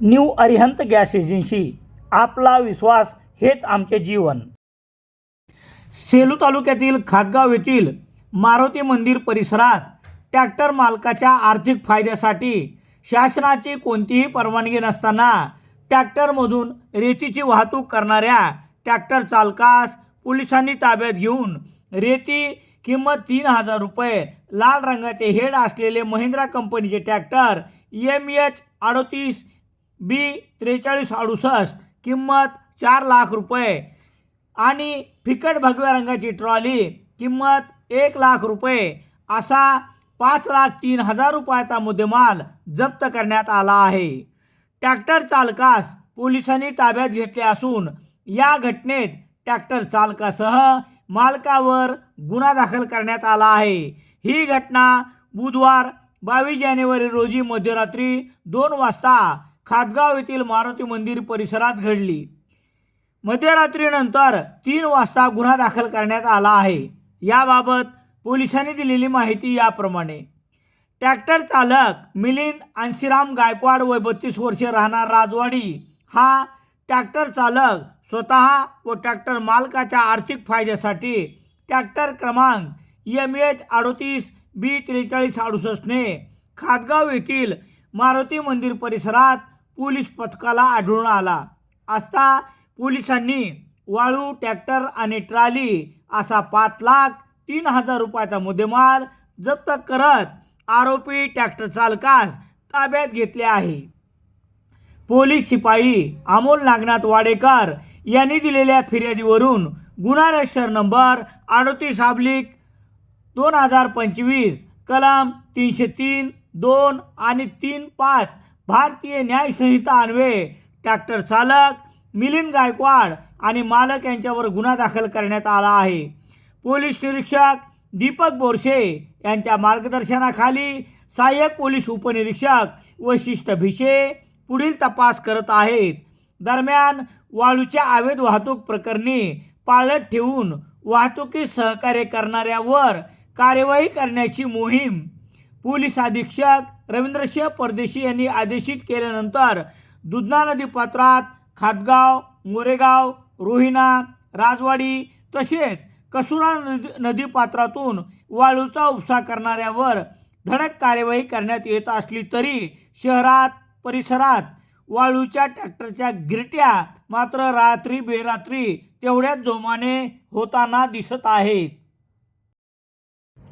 New Arihant gas agency. आपला विश्वास हेच आमचे जीवन. सेलू तालुक्यातील खातगाव येथील मारुती मंदिर परिसरात ट्रॅक्टर मालकाच्या आर्थिक फायद्यासाठी शासनाची कोणतीही परवानगी नसताना ट्रॅक्टरमधून रेतीची वाहतूक करणाऱ्या ट्रॅक्टर चालकास पोलिसांनी ताब्यात घेऊन रेती किंमत तीन हजार रुपये लाल रंगाचे हेड असलेले महिंद्रा कंपनीचे ट्रॅक्टर एम एच अडतीस बी त्रेचाळीस अडुसष्ट किंमत चार लाख रुपये. आणि फिकट भगव्या रंगाची ट्रॉली किंमत एक लाख रुपये. असा पाच लाख तीन हजार रुपयाचा मुद्देमाल जप्त करण्यात आला आहे. ट्रॅक्टर चालकास पोलिसांनी ताब्यात घेतले असून या घटनेत ट्रॅक्टर चालकासह मालकावर गुन्हा दाखल करण्यात आला आहे. ही घटना बुधवार बावीस जानेवारी रोजी मध्यरात्री दोन वाजता खातगाव येथील मारुती मंदिर परिसरात घडली. मध्यरात्रीनंतर तीन वाजता गुन्हा दाखल करण्यात आला आहे. याबाबत पोलिसांनी दिलेली माहिती याप्रमाणे. ट्रॅक्टर चालक मिलिंद अंशीराम गायकवाड वय बत्तीस वर्षे राहणार राजवाडी. हा ट्रॅक्टर चालक स्वतः व ट्रॅक्टर मालकाच्या आर्थिक फायद्यासाठी ट्रॅक्टर क्रमांक एम एच अडतीस बी त्रेचाळीस अडुसष्टने खातगाव येथील मारुती मंदिर परिसरात पोलीस पथकाला आढळून आला. असता पोलिसांनी वाळू ट्रॅक्टर आणि ट्राली असा पाच लाख तीन हजार रुपयाचा मुद्देमाल जप्त करत आरोपी ट्रॅक्टर चालकास ताब्यात घेतले आहे. पोलीस शिपाई अमोल नागनाथ वाडेकर यांनी दिलेल्या फिर्यादीवरून गुन्हा रजिस्टर नंबर अडतीस आब्लिक दोन हजार पंचवीस कलम तीनशे तीन दोन आणि तीन पाच भारतीय न्यायसंहिता अन्वये ट्रॅक्टर चालक मिलिंद गायकवाड आणि मालक यांच्यावर गुन्हा दाखल करण्यात आला आहे. पोलीस निरीक्षक दीपक बोरशे यांच्या मार्गदर्शनाखाली सहाय्यक पोलीस उपनिरीक्षक वैशिष्ट भिशे पुढील तपास करत आहेत. दरम्यान वाळूच्या अवैध वाहतूक प्रकरणी पाळत ठेवून वाहतुकीस सहकार्य करणाऱ्यावर कार्यवाही करण्याची मोहीम पोलीस अधीक्षक रवींद्रसिंह परदेशी यांनी आदेशित केल्यानंतर दुधना नदी पात्रात खातगाव मोरेगाव रोहिणा राजवाडी तसेच कसुरा नदी नदी पात्रातून वाळूचा उपसा करणाऱ्यावर धडक कार्यवाही करण्यात येत असली तरी शहरात परिसरात वाळूच्या ट्रॅक्टरच्या गिरट्या मात्र रात्री बेरात्री तेवढ्याच जोमाने होताना दिसत आहेत.